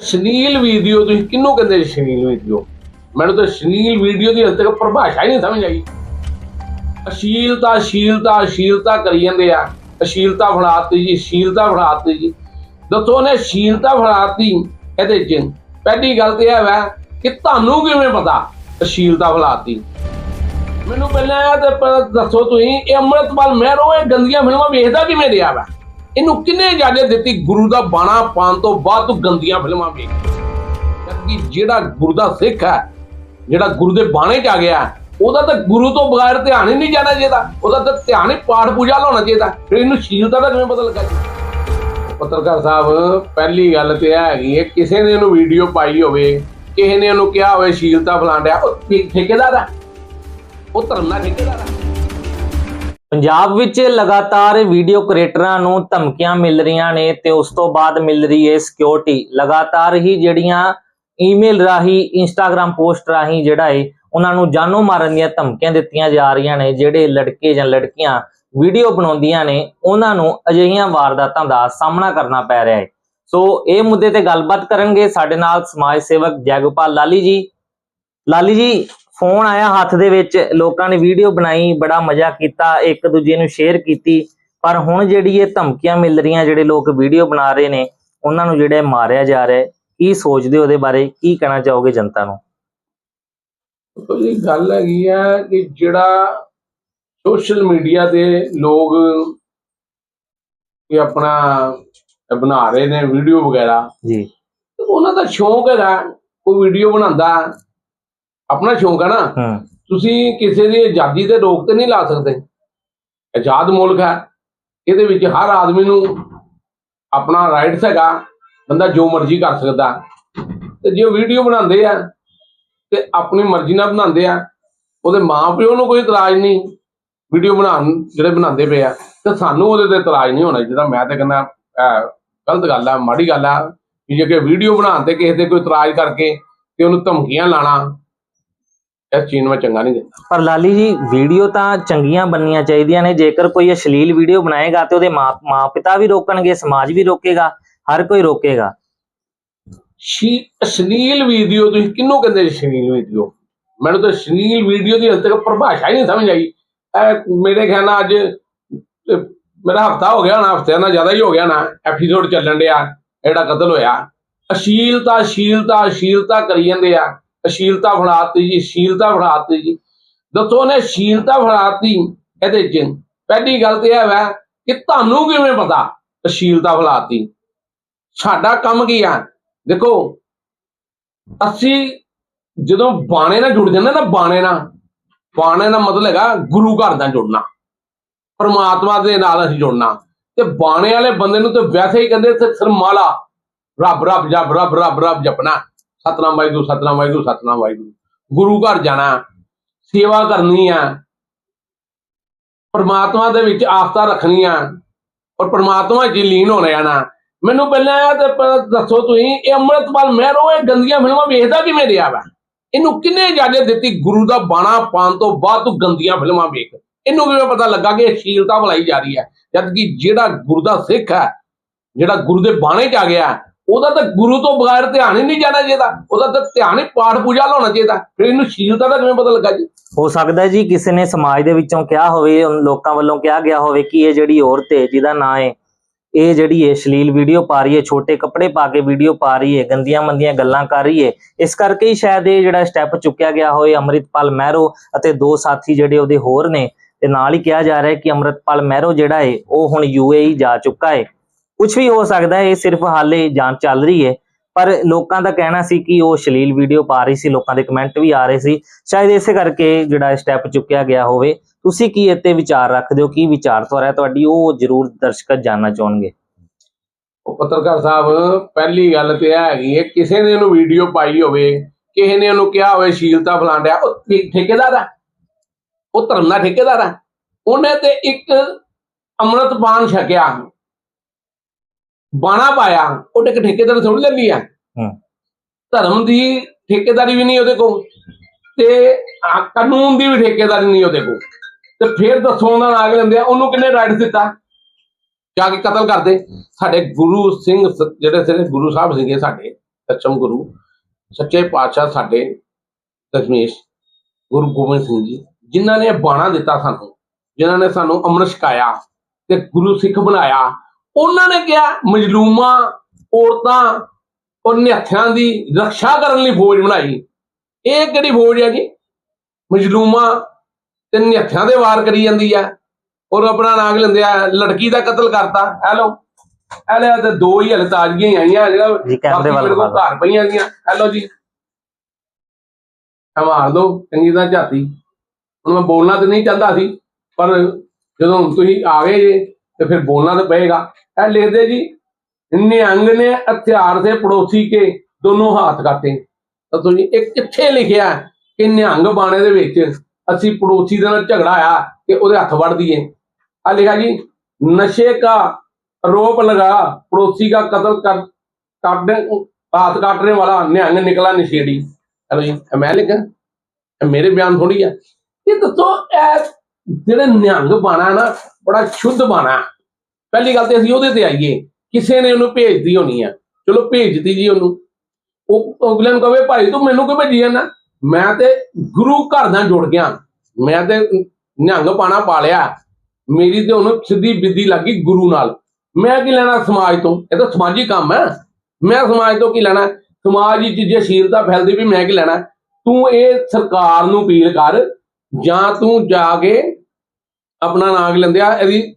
Chenille video, ਤੁਸੀਂ ਕਿਹਨੂੰ ਕਹਿੰਦੇ ਜੀ ਸ਼ਨੀਲ ਵੀਡੀਓ? ਮੈਨੂੰ ਤਾਂ ਸ਼ਨੀਲ ਵੀਡੀਓ ਦੀ ਅਜੇ ਤੱਕ ਪਰਿਭਾਸ਼ਾ ਹੀ ਨਹੀਂ ਸਮਝ ਆਈ। ਅਸ਼ੀਲਤਾ ਸ਼ੀਲਤਾ ਅਸ਼ੀਲਤਾ ਕਰੀ ਜਾਂਦੇ ਆ। ਅਸ਼ੀਲਤਾ ਫੜਾਤੀ ਜੀ ਸ਼ੀਲਤਾ ਫੜਾਤੀ ਜੀ। ਦੱਸੋ ਉਹਨੇ ਸ਼ੀਲਤਾ ਫੜਾਤੀ? ਇਹਦੇ ਚ ਪਹਿਲੀ ਗੱਲ ਤੇ ਇਹ ਹੈ ਕਿ ਤੁਹਾਨੂੰ ਕਿਵੇਂ ਪਤਾ ਅਸ਼ੀਲਤਾ ਫੜਾਤੀ? ਮੈਨੂੰ ਪਹਿਲਾਂ ਇਹ ਤੇ ਦੱਸੋ ਤੁਸੀਂ, ਇਹ ਅੰਮ੍ਰਿਤਪਾਲ ਮਹਿਰੋ ਇਹ ਗੰਦੀਆਂ ਫਿਲਮਾਂ ਵੇਖਦਾ ਕਿਵੇਂ ਰਿਹਾ ਵਾ? ਇਹਨੂੰ ਕਿੰਨੇ ਇਜਾਜ਼ਤ ਦਿੱਤੀ? ਗੁਰੂ ਦਾ ਬਾਣਾ ਪਾਉਣ ਤੋਂ ਬਾਅਦ ਤੂੰ ਗੰਦੀਆਂ ਫਿਲਮਾਂ ਵੇਖ। ਜਦਕਿ ਜਿਹੜਾ ਗੁਰੂ ਦਾ ਸਿੱਖ ਹੈ, ਜਿਹੜਾ ਗੁਰੂ ਦੇ ਬਾਣੇ ਚ ਆ ਗਿਆ, ਉਹਦਾ ਤਾਂ ਗੁਰੂ ਤੋਂ ਬਗੈਰ ਧਿਆਨ ਹੀ ਨਹੀਂ ਜਾਣਾ ਚਾਹੀਦਾ। ਉਹਦਾ ਤਾਂ ਧਿਆਨ ਹੀ ਪਾਠ ਪੂਜਾ ਲਾਉਣਾ ਚਾਹੀਦਾ। ਫਿਰ ਇਹਨੂੰ ਸ਼ੀਲਤਾ ਦਾ ਕਿਵੇਂ ਪਤਾ ਲੱਗਾ ਪੱਤਰਕਾਰ ਸਾਹਿਬ, ਪਹਿਲੀ ਗੱਲ ਤੇ ਇਹ ਹੈਗੀ ਹੈ, ਕਿਸੇ ਨੇ ਇਹਨੂੰ ਵੀਡੀਓ ਪਾਈ ਹੋਵੇ, ਕਿਸੇ ਨੇ ਉਹਨੂੰ ਕਿਹਾ ਹੋਵੇ ਸ਼ੀਲਤਾ ਫਲਾਂਡਿਆ ਉਹ ਠੇਕੇਦਾਰ ਆ ਉਹ ਧਰਮ ਦਾ ਠੇਕੇਦਾਰ ਆ ਪੰਜਾਬ ਵਿੱਚ ਲਗਾਤਾਰ ਵੀਡੀਓ ਕ੍ਰੀਏਟਰਾਂ ਨੂੰ ਧਮਕੀਆਂ ਮਿਲ ਰਹੀਆਂ ਨੇ ਤੇ ਉਸ ਤੋਂ ਬਾਅਦ ਮਿਲ ਰਹੀ ਹੈ ਸਿਕਿਉਰਿਟੀ ਲਗਾਤਾਰ ਹੀ ਜਿਹੜੀਆਂ ਈਮੇਲ ਰਾਹੀਂ ਇੰਸਟਾਗ੍ਰam ਪੋਸਟ ਰਾਹੀਂ ਜਿਹੜਾ ਹੈ, ਉਹਨਾਂ ਨੂੰ ਜਾਨੋਂ ਮਾਰਨ ਦੀਆਂ ਧਮਕੀਆਂ ਦਿੱਤੀਆਂ ਜਾ ਰਹੀਆਂ ਨੇ, ਜਿਹੜੇ ਲੜਕੇ ਜਾਂ ਲੜਕੀਆਂ ਵੀਡੀਓ ਬਣਾਉਂਦੀਆਂ ਨੇ, ਉਹਨਾਂ ਨੂੰ ਅਜਿਹੀਆਂ ਵਾਰਦਾਤਾਂ ਦਾ ਸਾਹਮਣਾ ਕਰਨਾ ਪੈ ਰਿਹਾ ਹੈ। ਸੋ ਇਹ ਮੁੱਦੇ ਤੇ ਗੱਲਬਾਤ ਕਰਨਗੇ ਸਾਡੇ ਨਾਲ ਸਮਾਜ ਸੇਵਕ ਜੈਗੋਪਾਲ ਲਾਲੀ ਜੀ। ਲਾਲੀ ਜੀ ਫੋਨ ਆਇਆ ਹੱਥ ਦੇ ਵਿੱਚ ਲੋਕਾਂ ਨੇ ਵੀਡੀਓ ਬਣਾਈ ਬੜਾ ਮਜ਼ਾ ਕੀਤਾ ਇੱਕ ਦੂਜੇ ਨੂੰ ਸ਼ੇਅਰ ਕੀਤੀ। ਪਰ ਹੁਣ ਜਿਹੜੀ ਇਹ ਧਮਕੀਆਂ ਮਿਲ ਰਹੀਆਂ ਜਿਹੜੇ ਲੋਕ ਵੀਡੀਓ ਬਣਾ ਰਹੇ ਨੇ ਉਹਨਾਂ ਨੂੰ ਜਿਹੜੇ ਮਾਰਿਆ ਜਾ ਰਿਹਾ ਕੀ ਸੋਚਦੇ ਹੋ ਉਹਦੇ ਬਾਰੇ? ਕੀ ਕਹਿਣਾ ਚਾਹੋਗੇ ਜਨਤਾ ਨੂੰ? ਜੀ ਗੱਲ ਹੈਗੀ ਆ ਕਿ ਜਿਹੜਾ ਸੋਸ਼ਲ ਮੀਡੀਆ ਤੇ ਲੋਕ ਇਹ ਆਪਣਾ ਬਣਾ ਰਹੇ ਨੇ ਵੀਡੀਓ ਵਗੈਰਾ ਜੀ। ਉਹਨਾਂ ਦਾ ਸ਼ੌਂਕ ਹੈਗਾ ਕੋਈ ਵੀਡੀਓ ਬਣਾਉਂਦਾ ਆਪਣਾ ਸ਼ੌਂਕ ਹੈ ਨਾ। ਹੂੰ। ਤੁਸੀਂ ਕਿਸੇ ਦੀ ਆਜ਼ਾਦੀ ਤੇ ਰੋਕ ਤੇ ਨਹੀਂ ਲਾ ਸਕਦੇ। ਆਜ਼ਾਦ ਮੁਲਕ ਹੈ। ਇਹਦੇ ਵਿੱਚ ਹਰ ਆਦਮੀ ਨੂੰ ਆਪਣਾ ਰਾਈਟਸ ਹੈਗਾ। ਬੰਦਾ ਜੋ ਮਰਜ਼ੀ ਕਰ ਸਕਦਾ। ਤੇ ਜੇ ਵੀਡੀਓ ਬਣਾਉਂਦੇ ਆ ਤੇ ਆਪਣੀ ਮਰਜ਼ੀ ਨਾਲ ਬਣਾਉਂਦੇ ਆ ਉਹਦੇ ਮਾਪਿਓ ਨੂੰ ਕੋਈ ਇਤਰਾਜ਼ ਨਹੀਂ। ਵੀਡੀਓ ਬਣਾਉਣ ਜਿਹੜੇ ਬਣਾਉਂਦੇ ਪਏ ਆ ਤੇ ਸਾਨੂੰ ਉਹਦੇ ਤੇ ਇਤਰਾਜ਼ ਨਹੀਂ ਹੋਣਾ ਜਿਹਦਾ ਮੈਂ ਤਾਂ ਕਹਿੰਦਾ ਗਲਤ ਗੱਲ ਆ ਮਾੜੀ ਗੱਲ ਆ ਕਿ ਜੇ ਕਿ ਵੀਡੀਓ ਬਣਾਉਣ ਤੇ ਕਿਸੇ ਤੇ ਕੋਈ ਇਤਰਾਜ਼ ਕਰਕੇ ਤੇ ਉਹਨੂੰ ਧਮਕੀਆਂ ਲਾਣਾ ਇਸ ਚੀਜ਼ ਨੂੰ ਮੈਂ ਚੰਗਾ ਨਹੀਂ ਦਿੰਦਾ ਪਰ ਲਾਲੀ ਜੀ ਵੀਡੀਓ ਤਾਂ ਚੰਗੀਆਂ ਬਣਨੀਆਂ ਚਾਹੀਦੀਆਂ ਨੇ। ਜੇਕਰ ਕੋਈ ਅਸ਼ਲੀਲ ਵੀਡੀਓ ਬਣਾਏਗਾ ਤੇ ਉਹਦੇ ਮਾਂ ਮਾਂ ਪਿਤਾ ਵੀ ਰੋਕਣਗੇ ਸਮਾਜ ਵੀ ਰੋਕੇਗਾ ਹਰ ਕੋਈ ਰੋਕੇਗਾ। ਸ਼ੀ ਅਸ਼ਲੀਲ ਵੀਡੀਓ ਤੁਸੀਂ ਕਿਹਨੂੰ ਕਹਿੰਦੇ ਅਸ਼ਲੀਲ ਵੀਡੀਓ? ਮੈਨੂੰ ਤਾਂ ਅਸ਼ਲੀਲ ਵੀਡੀਓ ਦੀ ਹਜੇ ਤੱਕ ਪਰਿਭਾਸ਼ਾ ਹੀ ਨਹੀਂ ਸਮਝ ਆਈ। ਮੇਰੇ ਖਿਆਲ ਨਾਲ ਅੱਜ ਮੇਰਾ ਹਫਤਾ ਹੋ ਗਿਆ ਹੋਣਾ ਹਫ਼ਤੇ ਨਾਲ ਜ਼ਿਆਦਾ ਹੀ ਹੋ ਗਿਆ ਨਾ ਐਪੀਸੋਡ ਚੱਲਣ ਡਿਆ ਜਿਹੜਾ ਕਤਲ ਹੋਇਆ। ਅਸ਼ੀਲਤਾ ਸ਼ੀਲਤਾ ਅਸ਼ੀਲਤਾ ਕਰੀ ਜਾਂਦੇ ਆ। ਅਸ਼ੀਲਤਾ ਫੜਾਤੀ ਜੀ ਸ਼ੀਲਤਾ ਫੜਾਤੀ ਜੀ। ਦੱਸੋ ਉਹਨੇ ਸ਼ੀਲਤਾ ਫੜਾਤੀ ਇਹਦੇ ਚ। ਪਹਿਲੀ ਗੱਲ ਤੇ ਇਹ ਹੈ ਕਿ ਤੁਹਾਨੂੰ ਕਿਵੇਂ ਪਤਾ ਅਸ਼ੀਲਤਾ ਫੜਾਤੀ ਸਾਡਾ ਕੰਮ ਕੀ ਆ? ਦੇਖੋ, ਅਸੀਂ ਜਦੋਂ ਬਾਣੇ ਨਾਲ ਜੁੜ ਜਾਂਦੇ ਨਾ, ਬਾਣੇ ਨਾਲ, ਬਾਣੇ ਦਾ ਮਤਲਬ ਹੈਗਾ ਗੁਰੂ ਘਰ ਨਾਲ ਜੁੜਨਾ। ਪਰਮਾਤਮਾ ਦੇ ਨਾਲ ਅਸੀਂ ਜੁੜਨਾ। ਤੇ ਬਾਣੇ ਵਾਲੇ ਬੰਦੇ ਨੂੰ ਤੇ ਵੈਸੇ ਹੀ ਕਹਿੰਦੇ ਤੇ ਸਰਮਾਲਾ ਰੱਬ ਰੱਬ, ਜਪ, ਰੱਬ ਰੱਬ ਰੱਬ ਜਪਣਾ। ਸਤਨਾਮ ਵਾਹਿਗੁਰੂ ਸਤਨਾਮ ਵਾਹਿਗੁਰੂ ਸਤਨਾਮ ਵਾਹਿਗੁਰੂ। ਗੁਰੂ ਘਰ ਜਾਣਾ, ਸੇਵਾ ਕਰਨੀ ਆ, ਪਰਮਾਤਮਾ ਦੇ ਵਿੱਚ ਆਸਥਾ ਰੱਖਣੀ ਆ, ਔਰ ਪਰਮਾਤਮਾ 'ਚ ਲੀਨ ਹੋਣਾ ਆ ਨਾ। ਮੈਨੂੰ ਪਹਿਲਾਂ ਇਹ ਤੇ ਦੱਸੋ ਤੁਸੀਂ, ਇਹ ਅੰਮ੍ਰਿਤਪਾਲ ਮਹਿਰੋ ਇਹ ਗੰਦੀਆਂ ਫਿਲਮਾਂ ਵੇਖਦਾ ਕਿਵੇਂ ਰਿਹਾ ਵਾ? ਇਹਨੂੰ ਕਿੰਨੇ ਇਜਾਜ਼ਤ ਦਿੱਤੀ, ਗੁਰੂ ਦਾ ਬਾਣਾ ਪਾਉਣ ਤੋਂ ਬਾਅਦ ਤੂੰ ਗੰਦੀਆਂ ਫਿਲਮਾਂ ਵੇਖ। ਇਹਨੂੰ ਕਿਵੇਂ ਪਤਾ ਲੱਗਾ ਕਿ ਇਹ ਸ਼ੀਲਤਾ ਭਲਾਈ ਜਾ ਰਹੀ ਹੈ ਜਦਕਿ ਜਿਹੜਾ ਗੁਰੂ ਦਾ ਸਿੱਖ ਹੈ ਜਿਹੜਾ ਗੁਰੂ ਦੇ ਬਾਣੇ ਚ ਆ ਗਿਆ ਉਹਦਾ ਤਾਂ ਗੁਰੂ ਤੋਂ ਬਗੈਰ ਧਿਆਨ ਹੀ ਨਹੀਂ ਜਾਣਾ ਚਾਹੀਦਾ। ਉਹਦਾ ਤਾਂ ਧਿਆਨ ਹੀ ਪਾਠ ਪੂਜਾ ਲਾਉਣਾ ਚਾਹੀਦਾ। ਫਿਰ ਇਹਨੂੰ ਸ਼ੀਲਤਾ ਦਾ ਕਿਵੇਂ ਪਤਾ ਲੱਗਾ ਜੀ? ਹੋ ਸਕਦਾ ਜੀ ਕਿਸੇ ਨੇ ਸਮਾਜ ਦੇ ਵਿੱਚੋਂ ਕਿਹਾ ਹੋਵੇ ਲੋਕਾਂ ਵੱਲੋਂ ਕਿਹਾ ਗਿਆ ਹੋਵੇ ਕਿ ਇਹ ਜਿਹੜੀ ਔਰਤ ਹੈ, ਜਿਹਦਾ ਨਾਂ ਹੈ, ਇਹ ਜਿਹੜੀ ਹੈ ਅਸ਼ਲੀਲ ਵੀਡੀਓ ਪਾ ਰਹੀ ਹੈ, ਛੋਟੇ ਕੱਪੜੇ ਪਾ ਕੇ ਵੀਡੀਓ ਪਾ ਰਹੀ ਹੈ, ਗੰਦੀਆਂ ਮੰਦੀਆਂ ਗੱਲਾਂ ਕਰ ਰਹੀ ਹੈ। ਇਸ ਕਰਕੇ ਹੀ ਸ਼ਾਇਦ ਇਹ ਜਿਹੜਾ ਸਟੈਪ ਚੁੱਕਿਆ ਗਿਆ ਹੋਏ ਅੰਮ੍ਰਿਤਪਾਲ ਮਹਿਰੋ ਅਤੇ ਦੋ ਸਾਥੀ ਜਿਹੜੇ ਉਹਦੇ ਹੋਰ ਨੇ, ਤੇ ਨਾਲ ਹੀ ਕਿਹਾ ਜਾ ਰਿਹਾ ਹੈ ਕਿ ਅੰਮ੍ਰਿਤਪਾਲ ਮਹਿਰੋ ਜਿਹੜਾ ਹੈ, ਉਹ ਹੁਣ ਯੂਏਈ ਜਾ ਚੁੱਕਾ ਹੈ। ਕੁਝ ਵੀ ਹੋ ਸਕਦਾ ਹੈ, ਇਹ ਸਿਰਫ ਹਾਲੇ ਜਾਂਚ ਚੱਲ ਰਹੀ ਹੈ। ਪਰ ਲੋਕਾਂ ਦਾ ਕਹਿਣਾ ਸੀ ਕਿ ਉਹ ਸ਼ਲੀਲ ਵੀਡੀਓ ਪਾ ਰਹੀ ਸੀ, ਲੋਕਾਂ ਦੇ ਕਮੈਂਟ ਵੀ ਆ ਰਹੇ ਸੀ। ਸ਼ਾਇਦ ਇਸੇ ਕਰਕੇ ਜਿਹੜਾ ਸਟੈਪ ਚੁੱਕਿਆ ਗਿਆ ਹੋਵੇ। ਤੁਸੀਂ ਕੀ ਇੱਥੇ ਵਿਚਾਰ ਰੱਖਦੇ ਹੋ? ਕੀ ਵਿਚਾਰਧਾਰਾ ਹੈ? ਤੁਹਾਡੀ ਉਹ ਜ਼ਰੂਰ ਦਰਸ਼ਕ ਜਾਨਣਾ ਚਾਹਣਗੇ। ਉਹ ਪੱਤਰਕਾਰ ਸਾਹਿਬ, ਪਹਿਲੀ ਗੱਲ ਤੇ ਇਹ ਹੈਗੀ ਹੈ, ਕਿਸੇ ਨੇ ਉਹਨੂੰ ਵੀਡੀਓ ਪਾਈ ਹੋਵੇ, ਕਿਸੇ ਨੇ ਉਹਨੂੰ ਕਿਹਾ ਹੋਵੇ, ਸ਼ੀਲਤਾ ਫਲਾਂਡਿਆ ਉਹ ਠੇਕੇਦਾਰ ਆ ਉਹ ਧਰਮ ਦਾ ਠੇਕੇਦਾਰ ਆ ਉਹਨੇ ਤੇ ਇੱਕ ਅੰਮ੍ਰਿਤਪਾਨ ਛਕਿਆ। ਬਾਣਾ ਪਾਇਆ ਉਹ ਇੱਕ ਠੇਕੇਦਾਰ ਥੋੜੀ ਲੈ ਲਿਆ ਹੂੰ। ਧਰਮ ਦੀ ਠੇਕੇਦਾਰੀ ਵੀ ਨਹੀਂ ਉਹਦੇ ਕੋਲ ਤੇ ਆ, ਕਾਨੂੰਨ ਦੀ ਵੀ ਠੇਕੇਦਾਰੀ ਨਹੀਂ ਉਹਦੇ ਕੋਲ। ਤੇ ਫਿਰ ਦੱਸੋ ਉਹਨਾਂ ਨਾਲ ਆ ਲੈਂਦੇ ਆ ਉਹਨੂੰ ਕਿੰਨੇ ਰਾਈਟ ਦਿੱਤਾ? ਜਾ ਕੇ ਕਤਲ ਕਰਦੇ। ਸਾਡੇ ਗੁਰੂ ਸਿੰਘ ਜਿਹੜੇ ਜਿਹੜੇ ਗੁਰੂ ਸਾਹਿਬ ਸੀਗੇ ਸਾਡੇ ਸੱਚਮ ਗੁਰੂ ਸੱਚੇ ਪਾਤਸ਼ਾਹ ਸਾਡੇ ਦਸ਼ਮੇਸ਼ ਗੁਰੂ ਗੋਬਿੰਦ ਸਿੰਘ ਜੀ ਜਿਨ੍ਹਾਂ ਨੇ ਬਾਣਾ ਦਿੱਤਾ ਸਾਨੂੰ ਜਿਨ੍ਹਾਂ ਨੇ ਸਾਨੂੰ ਅੰਮ੍ਰਿਤ ਛਕਾਇਆ ਤੇ ਗੁਰੂ ਸਿੱਖ ਬਣਾਇਆ ਉਹਨਾਂ ਨੇ ਕਿਹਾ ਮਜਲੂਮਾਂ ਔਰਤਾਂ ਔਰ ਨਿਹੱਥਿਆਂ ਦੀ ਰੱਖਿਆ ਕਰਨ ਲਈ ਫੌਜ ਬਣਾਈ। ਇਹ ਕਿਹੜੀ ਫੌਜ ਹੈ ਜੀ? ਮਜਲੂਮਾਂ ਤੇ ਨਿਹੱਥਿਆਂ ਦੇ ਵਾਰ ਕਰੀ ਜਾਂਦੀ ਆ। ਔਰ ਆਪਣਾ ਨਾਗ ਲੈਂਦੇ ਆ ਲੜਕੀ ਦਾ ਕਤਲ ਕਰਤਾ। ਹੈਲੋ ਹੈਲੇ ਤੇ ਦੋ ਹੀ ਹਲੇ ਤਾਜ਼ਗੀਆਂ ਹੀ ਆਈਆਂ ਜਿਹੜਾ ਕੈਮਰੇ ਵੱਲ ਘਰ ਪਈਆਂ ਦੀਆਂ ਹੈਲੋ ਜੀ। ਮਾਰ ਦੋ ਚੰਗੀ ਤਰ੍ਹਾਂ ਝਾਤੀ। ਹੁਣ ਮੈਂ ਬੋਲਣਾ ਤੇ ਨਹੀਂ ਚਾਹੁੰਦਾ ਸੀ ਪਰ ਜਦੋਂ ਤੁਸੀਂ ਆ ਗਏ ਜੇ ਤੇ ਫਿਰ ਬੋਲਣਾ ਤਾਂ ਪਏਗਾ। ਇਹ ਲਿਖਦੇ ਜੀ ਨਿਹੰਗ ਨੇ, ਹਥਿਆਰ ਦੇ ਪੜੋਸੀ ਕੇ ਦੋਨੋਂ ਹੱਥ ਕਾਟੇ। ਤਾਂ ਤੁਸੀਂ ਇਹ ਕਿੱਥੇ ਲਿਖਿਆ ਕਿ ਨਿਹੰਗ ਬਾਣੇ ਦੇ ਵਿੱਚ ਅਸੀਂ ਪੜੋਸੀ ਦੇ ਨਾਲ ਝਗੜਾ ਆਇਆ ਕਿ ਉਹਦੇ ਹੱਥ ਵੜ ਦਈਏ। ਆ ਲਿਖਿਆ ਜੀ, ਨਸ਼ੇ ਦਾ ਆਰੋਪ ਲਗਾ, ਪੜੋਸੀ ਦਾ ਕਤਲ ਕਰ ਕਾਟਨੇ ਹੱਥ ਕਾਟਨੇ ਵਾਲਾ ਨਿਹੰਗ ਨਿਕਲਾ ਨਸ਼ੇੜੀ। ਚਲੋ ਜੀ ਮੈਂ ਲਿਖਿਆ। ਮੇਰੇ ਬਿਆਨ ਥੋੜੀ ਆ। ਇਹ ਦੱਸੋ ਐ ਜਿਹੜਾ ਨਿਹੰਗ ਬਾਣਾ ਨਾ, ਬੜਾ ਸ਼ੁੱਧ ਬਾਣਾ ਪਹਿਲੀ ਗੱਲ ਤੇ ਅਸੀਂ ਉਹਦੇ ਤੇ ਆਈਏ। ਕਿਸੇ ਨੇ ਉਹਨੂੰ ਭੇਜਦੀ ਹੋਣੀ ਆ। ਚਲੋ ਭੇਜਦੀ ਜੀ ਉਹਨੂੰ। ਉਹ ਅਗਲੇ ਨੂੰ ਕਹੇ, ਭਾਈ, ਤੂੰ ਮੈਨੂੰ ਕਿਉਂ ਭੇਜੀ ਜਾਂਦਾ? ਮੈਂ ਤੇ ਗੁਰੂ ਘਰ ਨਾਲ ਜੁੜ ਗਿਆ। ਮੈਂ ਤੇ ਨਿਹੰਗ ਬਾਣਾ ਪਾ ਲਿਆ ਮੇਰੀ ਤੇ ਉਹਨੂੰ ਸਿੱਧੀ ਬਿੱਦੀ ਲੱਗੀ ਗੁਰੂ ਨਾਲ। ਮੈਂ ਕੀ ਲੈਣਾ ਸਮਾਜ ਤੋਂ? ਇਹ ਤਾਂ ਸਮਾਜੀ ਕੰਮ ਹੈ। ਮੈਂ ਸਮਾਜ ਤੋਂ ਕੀ ਲੈਣਾ? ਸਮਾਜ ਵਿੱਚ ਜੇ ਸ਼ੀਲਤਾ ਫੈਲਦੀ ਵੀ ਮੈਂ ਕੀ ਲੈਣਾ? ਤੂੰ ਇਹ ਸਰਕਾਰ ਨੂੰ ਅਪੀਲ ਕਰ। ਜਾਂ ਤੂੰ ਜਾ ਕੇ ਆਪਣਾ ਨਾਮ ਲੈਂਦੇ ਆ? ਇਹਦੀ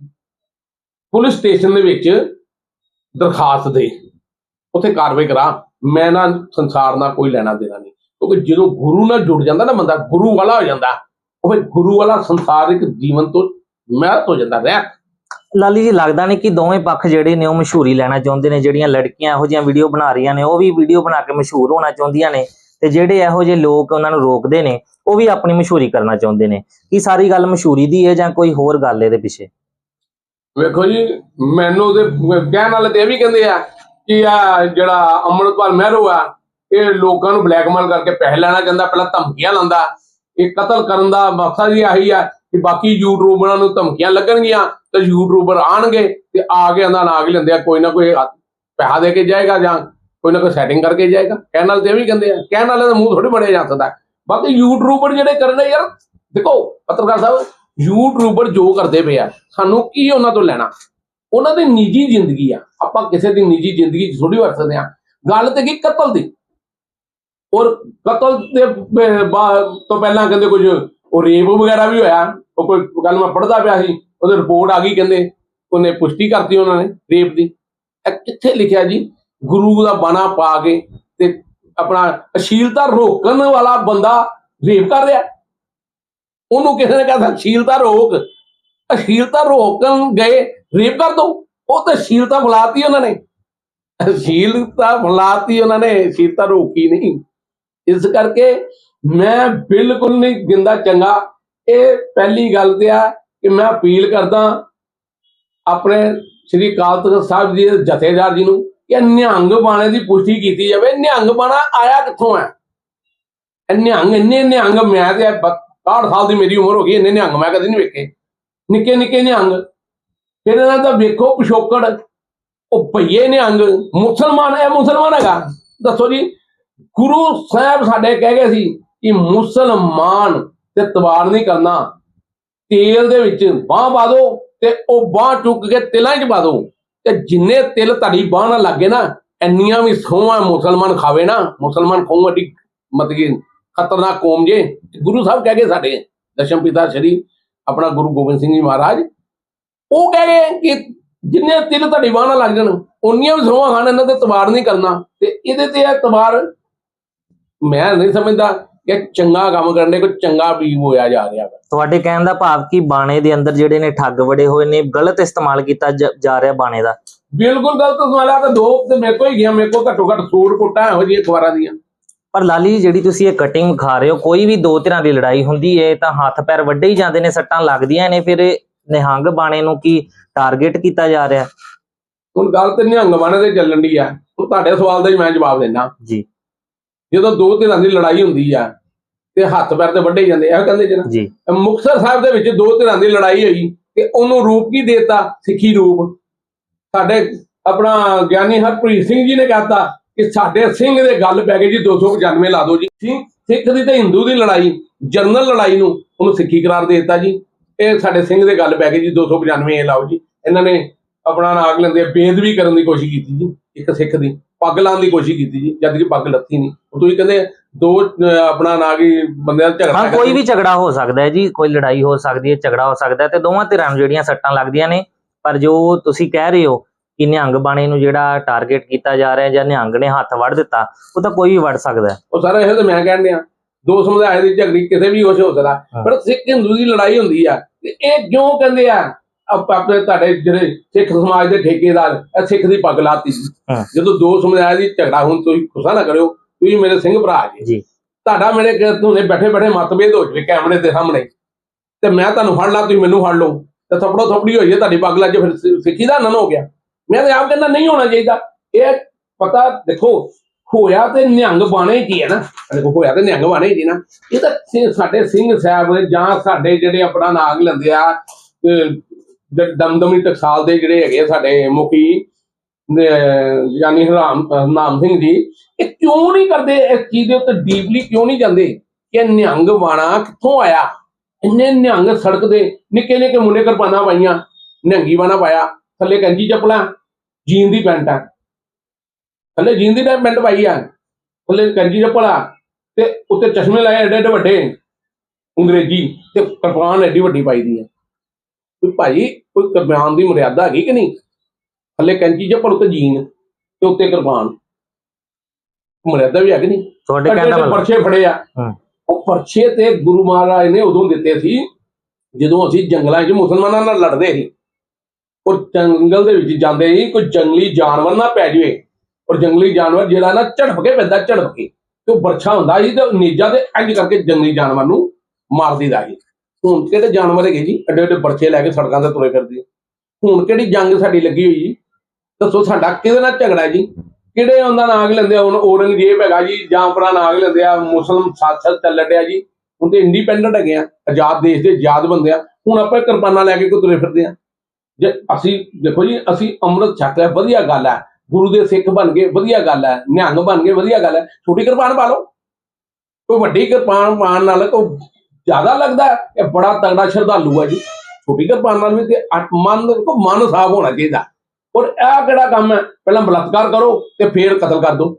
ਪੁਲਿਸ ਸਟੇਸ਼ਨ ਦੇ ਵਿੱਚ ਦਰਖਾਸਤ ਦੇ। ਉੱਥੇ ਕਾਰਵਾਈ ਕਰਾ। ਮੈਂ ਨਾ ਸੰਸਾਰ ਨਾਲ ਕੋਈ ਲੈਣਾ ਦੇਣਾ ਨਹੀਂ। ਕਿਉਂਕਿ ਜਦੋਂ ਗੁਰੂ ਨਾਲ ਜੁੜ ਜਾਂਦਾ ਨਾ ਬੰਦਾ, ਗੁਰੂ ਵਾਲਾ ਹੋ ਜਾਂਦਾ। ਉਹ ਫਿਰ ਗੁਰੂ ਵਾਲਾ ਸੰਸਾਰਿਕ ਜੀਵਨ ਤੋਂ ਮਹਿਤ ਹੋ ਜਾਂਦਾ ਰਹਿ ਲਾਲੀ ਜੀ, ਲੱਗਦਾ ਨਹੀਂ ਕਿ ਦੋਵੇਂ ਪੱਖ ਜਿਹੜੇ ਨੇ ਉਹ ਮਸ਼ਹੂਰੀ ਲੈਣਾ ਚਾਹੁੰਦੇ ਨੇ? ਜਿਹੜੀਆਂ ਲੜਕੀਆਂ ਇਹੋ ਜਿਹੀਆਂ ਵੀਡੀਓ ਬਣਾ ਰਹੀਆਂ ਨੇ, ਉਹ ਵੀ ਵੀਡੀਓ ਬਣਾ ਕੇ ਮਸ਼ਹੂਰ ਹੋਣਾ ਚਾਹੁੰਦੀਆਂ ਨੇ। ਤੇ ਜਿਹੜੇ ਇਹੋ ਜਿਹੇ ਲੋਕ ਉਹਨਾਂ ਨੂੰ ਰੋਕਦੇ ਨੇ ਉਹ ਵੀ ਆਪਣੀ ਮਸ਼ਹੂਰੀ ਕਰਨਾ ਚਾਹੁੰਦੇ ਨੇ। ਕੀ ਸਾਰੀ ਗੱਲ ਮਸ਼ਹੂਰੀ ਦੀ ਹੈ ਜਾਂ ਕੋਈ ਹੋਰ ਗੱਲ ਇਹਦੇ ਪਿੱਛੇ? ਵੇਖੋ ਜੀ, ਮੈਨੂੰ ਤੇ ਕਹਿਣ ਵਾਲੇ ਤੇ ਇਹ ਵੀ ਕਹਿੰਦੇ ਆ ਕਿ ਆ ਜਿਹੜਾ ਅੰਮ੍ਰਿਤਪਾਲ ਮਹਿਰੋ ਆ, ਇਹ ਲੋਕਾਂ ਨੂੰ ਬਲੈਕਮੇਲ ਕਰਕੇ ਪੈਸੇ ਲੈਣਾ ਚਾਹੁੰਦਾ, ਪਹਿਲਾਂ ਧਮਕੀਆਂ ਲਾਉਂਦਾ। ਇਹ ਕਤਲ ਕਰਨ ਦਾ ਮਕਸਦ ਹੀ ਆਹੀ ਆ ਕਿ ਬਾਕੀ ਯੂਟਿਊਬਰਾਂ ਨੂੰ ਧਮਕੀਆਂ ਲੱਗਣਗੀਆਂ ਤੇ ਯੂਟਿਊਬਰ ਆਣਗੇ ਤੇ ਆ ਕੇ ਆਂਦਾ ਨਾ ਕੇ ਲੈਂਦੇ ਆ, ਕੋਈ ਨਾ ਕੋਈ ਪੈਸਾ ਦੇ ਕੇ ਜਾਏਗਾ ਜਾਂ ਕੋਈ ਨਾ ਕੋਈ ਸੈਟਿੰਗ ਕਰਕੇ ਜਾਏਗਾ। ਕਹਿਣ ਵਾਲੇ ਤੇ ਇਹ ਵੀ ਕਹਿੰਦੇ ਆ। ਕਹਿਣ ਵਾਲੇ ਦਾ ਮੂੰਹ ਥੋੜੀ ਬੜਿਆ ਜਾ ਸਕਦਾ। ਬਾਕੀ ਯੂਟਿਊਬਰ ਜਿਹੜੇ ਕਰਨੇ ਯਾਰ, ਦੇਖੋ ਪੱਤਰਕਾਰ ਸਾਹਿਬ, ਯੂਟਿਊਬਰ ਜੋ ਕਰਦੇ ਪਏ ਆ, ਸਾਨੂੰ ਕੀ ਉਹਨਾਂ ਤੋਂ ਲੈਣਾ? ਉਹਨਾਂ ਦੀ ਨਿੱਜੀ ਜ਼ਿੰਦਗੀ ਆ। ਆਪਾਂ ਕਿਸੇ ਦੀ ਨਿੱਜੀ ਜ਼ਿੰਦਗੀ ਥੋੜੀ ਵਰ ਸਕਦੇ ਆ। ਗੱਲ ਤੇ ਕੀ ਕਤਲ ਦੀ? ਔਰ ਕਤਲ ਦੇ ਤੋਂ ਪਹਿਲਾਂ ਕਹਿੰਦੇ ਕੁਝ, ਉਹ ਰੇਪ ਵਗੈਰਾ ਵੀ ਹੋਇਆ। ਉਹ ਕੋਈ ਗੱਲ ਮੈਂ ਪੜਦਾ ਪਿਆ ਸੀ, ਉਹਦੇ ਰਿਪੋਰਟ ਆ ਗਈ ਕਹਿੰਦੇ। ਉਹਨੇ ਪੁਸ਼ਟੀ ਕਰਤੀ ਉਹਨਾਂ ਨੇ ਰੇਪ ਦੀ। ਇਹ ਕਿੱਥੇ ਲਿਖਿਆ ਜੀ? ਗੁਰੂ ਦਾ ਬਾਣਾ ਪਾ ਕੇ ਤੇ ਆਪਣਾ ਅਸ਼ੀਲਤਾ ਰੋਕਣ ਵਾਲਾ ਬੰਦਾ ਰੇਪ ਕਰ ਰਿਹਾ। ਉਹਨੂੰ ਕਿਸੇ ਨੇ ਕਹਿੰਦਾ ਅਸ਼ੀਲਤਾ ਰੋਕ। ਅਸ਼ੀਲਤਾ ਰੋਕਣ ਗਏ, ਰੇਪ ਕਰ ਦੋ। ਉਹ ਤਾਂ ਅਸ਼ੀਲਤਾ ਬੁਲਾਤੀ ਉਹਨਾਂ ਨੇ। ਅਸ਼ੀਲਤਾ ਬੁਲਾਤੀ ਉਹਨਾਂ ਨੇ, ਅਸ਼ੀਲਤਾ ਰੋਕੀ ਨਹੀਂ। ਇਸ ਕਰਕੇ ਮੈਂ ਬਿਲਕੁਲ ਨਹੀਂ ਗਿੰਦਾ ਚੰਗਾ। ਇਹ ਪਹਿਲੀ ਗੱਲ ਤੇ ਆ ਕਿ ਮੈਂ ਅਪੀਲ ਕਰਦਾ ਆਪਣੇ ਸ੍ਰੀ ਅਕਾਲ ਤਖਤ ਸਾਹਿਬ ਜੀ ਦੇ ਜਥੇਦਾਰ ਜੀ ਨੂੰ ਕਿ ਨਿਹੰਗ ਬਾਣੇ ਦੀ ਪੁਸ਼ਟੀ ਕੀਤੀ ਜਾਵੇ। ਨਿਹੰਗ ਬਾਣਾ ਆਇਆ ਕਿੱਥੋਂ ਹੈ? ਨਿਹੰਗ, ਇੰਨੇ ਨਿਹੰਗ ਮੈਂ ਤੇ 60 ਸਾਲ ਦੀ ਮੇਰੀ ਉਮਰ ਹੋ ਗਈ, ਇੰਨੇ ਨਿਹੰਗ ਮੈਂ ਕਦੇ ਨਹੀਂ ਵੇਖੇ। ਨਿੱਕੇ ਨਿੱਕੇ ਨਿਹੰਗ। ਫਿਰ ਇਹਨਾਂ ਦਾ ਵੇਖੋ ਪਿਛੋਕੜ। ਉਹ ਭਈਏ ਨਿਹੰਗ। ਮੁਸਲਮਾਨ, ਇਹ ਮੁਸਲਮਾਨ ਹੈਗਾ। ਦੱਸੋ ਜੀ, ਗੁਰੂ ਸਾਹਿਬ ਸਾਡੇ ਕਹਿ ਗਏ ਸੀ ਕਿ ਮੁਸਲਮਾਨ ਤੇ ਤਵਾਰ ਨਹੀਂ ਕਰਨਾ। ਤੇਲ ਦੇ ਵਿੱਚ ਬਾਹ ਪਾ ਦੋ ਤੇ ਉਹ ਬਾਹ ਚੁੱਕ ਕੇ ਤਿਲਾਂ 'ਚ ਪਾ ਦੋ ਤੇ ਜਿੰਨੇ ਤਿਲ ਤੁਹਾਡੀ ਬਾਹ ਨਾਲ ਲੱਗੇ ਨਾ, ਇੰਨੀਆਂ ਵੀ ਸੋਹਾਂ ਮੁਸਲਮਾਨ ਖਾਵੇ ਨਾ, ਮੁਸਲਮਾਨ ਕੌਮ ਅੱਡੀ ਮਤਲਬ ਕਿ ਖਤਰਨਾਕ ਕੌਮ ਜੇ ਗੁਰੂ ਸਾਹਿਬ ਕਹਿ ਗਏ ਸਾਡੇ, ਦਸ਼ਮ ਪਿਤਾ ਸ਼੍ਰੀ ਆਪਣਾ ਗੁਰੂ ਗੋਬਿੰਦ ਸਿੰਘ ਜੀ ਮਹਾਰਾਜ, ਉਹ ਕਹਿ ਗਏ ਕਿ ਜਿੰਨੇ ਤਿਲ ਤੁਹਾਡੀ ਬਾਹ ਨਾਲ ਲੱਗ ਜਾਣ ਉਨੀਆਂ ਵੀ ਸੋਹਾਂ ਖਾਣ, ਇਹਨਾਂ ਤੇ ਤਵਾਰ ਨਹੀਂ ਕਰਨਾ, ਤੇ ਇਹਦੇ ਤੇ ਇਹ ਤਵਾਰ ਮੈਂ ਨਹੀਂ ਸਮਝਦਾ ਕਿ ਚੰਗਾ ਕੰਮ ਕਰਨ ਦੇ ਕੋਈ ਚੰਗਾ ਵੀ ਹੋਇਆ ਜਾ ਰਿਹਾ ਵਾ। ਤੁਹਾਡੇ ਕਹਿਣ ਦਾ ਭਾਵ ਕਿ ਬਾਣੇ ਦੇ ਅੰਦਰ ਜਿਹੜੇ ਨੇ ਠੱਗ ਵੜੇ ਹੋਏ ਨੇ ਗਲਤ ਇਸਤੇਮਾਲ ਕੀਤਾ ਜ- ਰਿਹਾ ਬਾਣੇ ਦਾ? ਬਿਲਕੁਲ ਗਲਤ ਸਵਾਲਾ ਤਾਂ ਦੋ ਤੇ ਮੇਰੇ ਕੋਲ ਹੀ ਗਿਆ ਮੇਰੇ ਕੋਲ ਘੱਟੋ ਘੱਟ ਸੂਟ ਕੋਟਾਂ ਇਹੋ ਜਿਹੀ ਅਖਬਾਰਾਂ ਦੀਆਂ। ਪਰ ਲਾਲੀ ਜਿਹੜੀ ਤੁਸੀਂ ਇਹ ਕਟਿੰਗ ਵਿਖਾ ਰਹੇ ਹੋ ਕੋਈ ਵੀ ਦੋ ਧਿਰਾਂ ਦੀ ਲੜਾਈ ਹੁੰਦੀ ਹੈ ਤਾਂ ਹੱਥ ਪੈਰ ਵੱਡੇ ਹੀ ਜਾਂਦੇ ਨੇ ਸੱਟਾਂ ਲੱਗਦੀਆਂ ਨੇ ਫਿਰ ਨਿਹੰਗ ਬਾਣੇ ਨੂੰ ਕੀ ਟਾਰਗੇਟ ਕੀਤਾ ਜਾ ਰਿਹਾ? ਹੁਣ ਗੱਲ ਤੇ ਨਿਹੰਗ ਬਾਣੇ ਤੇ ਚੱਲਣ ਦੀ ਆ। ਤੁਹਾਡੇ ਸਵਾਲ ਦਾ ਹੀ ਮੈਂ ਜਵਾਬ ਦੇਣਾ ਜੀ। ਜਦੋਂ ਦੋ ਧਿਰਾਂ ਦੀ ਲੜਾਈ ਹੁੰਦੀ ਆ ਤੇ ਹੱਥ ਪੈਰ ਤੇ ਹੀ ਜਾਂਦੇ ਇਹੋ ਕਹਿੰਦੇ ਜਨਾ ਜੀ। ਮੁਕਤਸਰ ਸਾਹਿਬ ਦੇ ਵਿੱਚ ਦੋ ਧਿਰਾਂ ਦੀ ਲੜਾਈ ਹੋਈ ਤੇ ਉਹਨੂੰ ਰੂਪ ਕੀ ਦੇਤਾ? ਸਿੱਖੀ ਰੂਪ। ਸਾਡੇ ਆਪਣਾ ਗਿਆਨੀ ਹਰਪ੍ਰੀਤ ਸਿੰਘ ਜੀ ਨੇ ਕਹਤਾ ਕਿ ਸਾਡੇ ਸਿੰਘ ਦੇ ਗੱਲ ਪੈ ਗਈ ਜੀ 295 ਲਾ ਦਿਓ ਜੀ। ਸਿੱਖ ਦੀ ਤੇ ਹਿੰਦੂ ਦੀ ਲੜਾਈ ਜਰਨਲ ਲੜਾਈ ਨੂੰ ਉਹਨੂੰ ਸਿੱਖੀ ਕਰਾਰ ਦੇ ਦਿੱਤਾ ਜੀ। ਇਹ ਸਾਡੇ ਸਿੰਘ ਦੇ ਗੱਲ ਪੈ ਗਈ ਜੀ 295 ਇਹ ਲਾਓ ਜੀ। ਇਹਨਾਂ ਨੇ ਆਪਣਾ ਨਾਗ ਲੈਂਦੇ ਬੇਦਬੀ ਕਰਨ ਦੀ ਕੋਸ਼ਿਸ਼ ਕੀਤੀ ਜੀ ਇੱਕ ਸਿੱਖ ਦੀ ਪੱਗ ਲਾਉਣ ਦੀ ਕੋਸ਼ਿਸ਼ ਕੀਤੀ ਜੀ ਜਦ ਕਿ ਪੱਗ ਲੱਥੀ ਨਹੀਂ। ਤੁਸੀਂ ਕਹਿੰਦੇ ਦੋ ਆਪਣਾ ਨਾਗ ਹੀ ਬੰਦਿਆਂ ਦਾ ਝਗੜਾ ਹਾਂ ਕੋਈ। ਵੀ ਝਗੜਾ ਹੋ ਸਕਦਾ ਹੈ ਜੀ ਕੋਈ ਲੜਾਈ ਹੋ ਸਕਦੀ ਹੈ ਝਗੜਾ ਹੋ ਸਕਦਾ ਤੇ ਦੋਵਾਂ ਧਿਰਾਂ ਨੂੰ ਜਿਹੜੀਆਂ ਸੱਟਾਂ ਲੱਗਦੀਆਂ ਨੇ ਪਰ ਜੋ ਤੁਸੀਂ ਕਹਿ ਰਹੇ ਹੋ ਕਿ ਨਿਹੰਗ ਬਾਣੇ ਨੂੰ ਜਿਹੜਾ ਟਾਰਗੇਟ ਕੀਤਾ ਜਾ ਰਿਹਾ ਜਾਂ ਨਿਹੰਗ ਨੇ ਹੱਥ ਵੜ ਦਿੱਤਾ ਉਹ ਤਾਂ ਕੋਈ ਵੀ ਵੜ ਸਕਦਾ ਉਹ ਸਾਰਾ ਇਹ ਤਾਂ ਮੈਂ ਕਹਿਣ ਡਿਆ ਦੋ ਸਮੁਦਾਇ ਦੀ ਝਗੜੀ ਕਿਸੇ ਵੀ ਹੋ ਸਕਦਾ। ਪਰ ਸਿੱਖ ਹਿੰਦੂ ਦੀ ਲੜਾਈ ਹੁੰਦੀ ਆ ਤੇ ਇਹ ਕਿਉਂ ਕਹਿੰਦੇ ਆ ਆਪ- ਆਪਣੇ ਤੁਹਾਡੇ ਜਿਹੜੇ ਸਿੱਖ ਸਮਾਜ ਦੇ ਠੇਕੇਦਾਰ ਇਹ ਸਿੱਖ ਦੀ ਪੱਗ ਲਾਤੀ ਸੀ। ਜਦੋਂ ਦੋ ਸਮੁਦਾਇ ਦੀ ਝਗੜਾ ਹੁਣ ਤੁਸੀਂ ਗੁੱਸਾ ਨਾ ਕਰਿਓ ਤੁਸੀਂ ਮੇਰੇ ਸਿੰਘ ਭਰਾ ਜੀ। ਜੀ। ਤੁਹਾਡਾ ਮੇਰੇ ਕੋਨੇ ਬੈਠੇ ਬੈਠੇ ਮਤਭੇਦ ਹੋ ਜਵੇ ਕੈਮਰੇ ਦੇ ਸਾਹਮਣੇ। ਤੇ ਮੈਂ ਤੁਹਾਨੂੰ ਫੜ ਲਾ ਤੁਸੀਂ ਮੈਨੂੰ ਫੜ ਲਓ। ਤੇ ਥਪੜੋ ਥਪੜੀ ਹੋਈ ਹੈ ਤੁਹਾਡੀ ਪੱਗ ਲੱਜ ਫਿਰ ਸਿੱਖੀ ਦਾ ਨਨ ਹੋ ਗਿਆ। ਮੈਂ ਤਾਂ ਆਪ ਕਹਿੰਦਾ ਨਹੀਂ ਹੋਣਾ ਚਾਹੀਦਾ। ਇਹ ਪਤਾ ਦੇਖੋ ਹੋਇਆ ਤੇ ਨਿਹੰਗ ਬਾਣੇ ਕੀ ਹੈ ਨਾ? ਦੇਖੋ ਹੋਇਆ ਤੇ ਨਿਹੰਗ ਬਾਣੇ ਕੀ ਨਾ? ਇਹ ਤਾਂ ਸਾਡੇ ਸਿੰਘ ਸਾਹਿਬ ਜਾਂ ਸਾਡੇ ਜਿਹੜੇ ਆਪਣਾ ਨਾਗ ਲੈਂਦੇ ਆ ਦਮਦਮੀ ਟਕਸਾਲ ਦੇ ਜਿਹੜੇ ਹੈਗੇ ਸਾਡੇ ਮੁਖੀ ਯਾਨੀ ਹਰਾਮ ਨਾਮ ਸਿੰਘ ਜੀ, ਇਹ ਕਿਉਂ ਨਹੀਂ ਕਰਦੇ? ਇਸ ਚੀਜ਼ ਦੇ ਉੱਤੇ ਡੀਪਲੀ ਕਿਉਂ ਨਹੀਂ ਜਾਂਦੇ? ਕਿ ਨਿਹੰਗ ਬਾਣਾ ਕਿੱਥੋਂ ਆਇਆ? ਇੰਨੇ ਨਿਹੰਗ ਸੜਕ ਦੇ ਨਿੱਕੇ ਨਿੱਕੇ ਮੁੰਡੇ ਕਿਰਪਾਨਾਂ ਪਾਈਆਂ, ਨਿਹੰਗੀ ਬਾਣਾ ਪਾਇਆ, ਥੱਲੇ ਕੰਜੀ ਚੱਪਲਾਂ, ਜੀਨ ਦੀ ਪੈਂਟ ਆ। ਥੱਲੇ ਜੀਨ ਦੀ ਪੈਂਟ ਪਾਈ ਆ। ਥੱਲੇ ਕੰਜੀ ਚੱਪਲ ਆ। ਤੇ ਉੱਤੇ ਚਸ਼ਮੇ ਲਾਏ ਐਡੇ ਐਡੇ ਵੱਡੇ ਅੰਗਰੇਜ਼ੀ ਤੇ ਕਿਰਪਾਨ ਐਡੀ ਵੱਡੀ ਪਾਈ ਦੀ ਹੈ ਵੀ ਭਾਈ, ਕੋਈ ਕਿਰਪਾਨ ਦੀ ਮਰਿਆਦਾ ਹੈਗੀ ਕਿ ਨਹੀਂ? ਥੱਲੇ ਕੰਜੀ ਚੱਪਲ ਉੱਤੇ ਜੀਨ ਤੇ ਉੱਤੇ ਕਿਰਪਾਨ ਮਰਿਆਦਾ ਵੀ ਹੈ ਕਿ ਨਹੀਂ? ਤੁਹਾਡੇ ਅੱਡੇ ਕਹਿਣ ਦਾ ਅੱਡੇ ਮਤਲਬ ਪਰਚੇ ਫੜੇ ਆ। ਉਹ ਪਰਚੇ ਤੇ ਗੁਰੂ ਮਹਾਰਾਜ ਨੇ ਉਦੋਂ ਦਿੱਤੇ ਸੀ ਜਦੋਂ ਅਸੀਂ ਜੰਗਲਾਂ 'ਚ ਮੁਸਲਮਾਨਾਂ ਨਾਲ ਲੜਦੇ ਸੀ। ਔਰ ਜੰਗਲ ਦੇ ਵਿੱਚ ਜਾਂਦੇ ਸੀ ਕੋਈ ਜੰਗਲੀ ਜਾਨਵਰ ਨਾ ਪੈ ਜਾਵੇ। ਔਰ ਜੰਗਲੀ ਜਾਨਵਰ ਜਿਹੜਾ ਨਾ ਝੜਪ ਕੇ ਪੈਂਦਾ ਝੜਪ ਕੇ। ਤੇ ਉਹ ਵਰਛਾ ਹੁੰਦਾ ਸੀ ਤੇ ਨੇਜਾ ਤੇ ਇੰਜ ਕਰਕੇ ਜੰਗਲੀ ਜਾਨਵਰ ਨੂੰ ਮਾਰ ਦਿੰਦਾ ਸੀ। ਹੁਣ ਕਿਹੜੇ ਜਾਨਵਰ ਹੈਗੇ ਜੀ? ਅੱਡੇ ਅੱਡੇ ਪਰਚੇ ਲੈ ਕੇ ਸੜਕਾਂ ਤੇ ਤੁਰੇ ਫਿਰਦੇ। ਹੁਣ ਕਿਹੜੀ ਜੰਗ ਸਾਡੀ ਲੱਗੀ ਹੋਈ ਜੀ? ਦੱਸੋ ਸਾਡਾ ਕਿਹਦੇ ਨਾਲ ਝਗੜਾ ਹੈ ਜੀ? ਕਿਹੜੇ ਉਹਨਾਂ ਉਹਦਾ ਨਾਗ ਲੈਂਦੇ ਆ? ਹੁਣ ਔਰੰਗਜ਼ੇਬ ਹੈਗਾ ਜੀ, ਜਾਂ ਆਪਣਾ ਨਾਗ ਲੈਂਦੇ ਆ, ਮੁਸਲਮ ਸਾਥ ਚੱਲ ਡਿਆ ਜੀ। ਹੁਣ ਤੇ ਇੰਡੀਪੈਂਡੈਂਟ ਹੈਗੇ ਆ, ਆਜ਼ਾਦ ਦੇਸ਼ ਦੇ ਆਜ਼ਾਦ ਬੰਦੇ ਆ। ਹੁਣ ਆਪਾਂ ਕਿਰਪਾਨਾਂ ਲੈ ਕੇ ਕੋ ਤੁਰੇ ਫਿਰਦੇ ਆ। ਜੇ ਅਸੀਂ, ਦੇਖੋ ਜੀ, ਅਸੀਂ ਅੰਮ੍ਰਿਤ ਛਕ ਲਿਆ, ਵਧੀਆ ਗੱਲ ਹੈ। ਗੁਰੂ ਦੇ ਸਿੱਖ ਬਣ ਗਏ, ਵਧੀਆ ਗੱਲ ਹੈ। ਨਿਹੰਗ ਬਣ ਗਏ, ਵਧੀਆ ਗੱਲ ਹੈ। ਛੋਟੀ ਕਿਰਪਾਨ ਪਾ ਲਓ। ਕੋਈ ਵੱਡੀ ਕਿਰਪਾਨ ਪਾਉਣ ਨਾਲ ਕੋਈ ਜ਼ਿਆਦਾ ਲੱਗਦਾ ਹੈ? ਇਹ ਬੜਾ ਤਗੜਾ ਸ਼ਰਧਾਲੂ ਹੈ ਜੀ। ਛੋਟੀ ਕਿਰਪਾਨ ਨਾਲ ਵੀ ਤੇ ਮਨ ਕੋ ਮਨ ਸਾਫ਼ ਹੋਣਾ ਚਾਹੀਦਾ। ਔਰ ਇਹ ਕਿਹੜਾ ਕੰਮ ਹੈ? ਪਹਿਲਾਂ ਬਲਾਤਕਾਰ ਕਰੋ ਤੇ ਫੇਰ ਕਤਲ ਕਰ ਦਿਓ।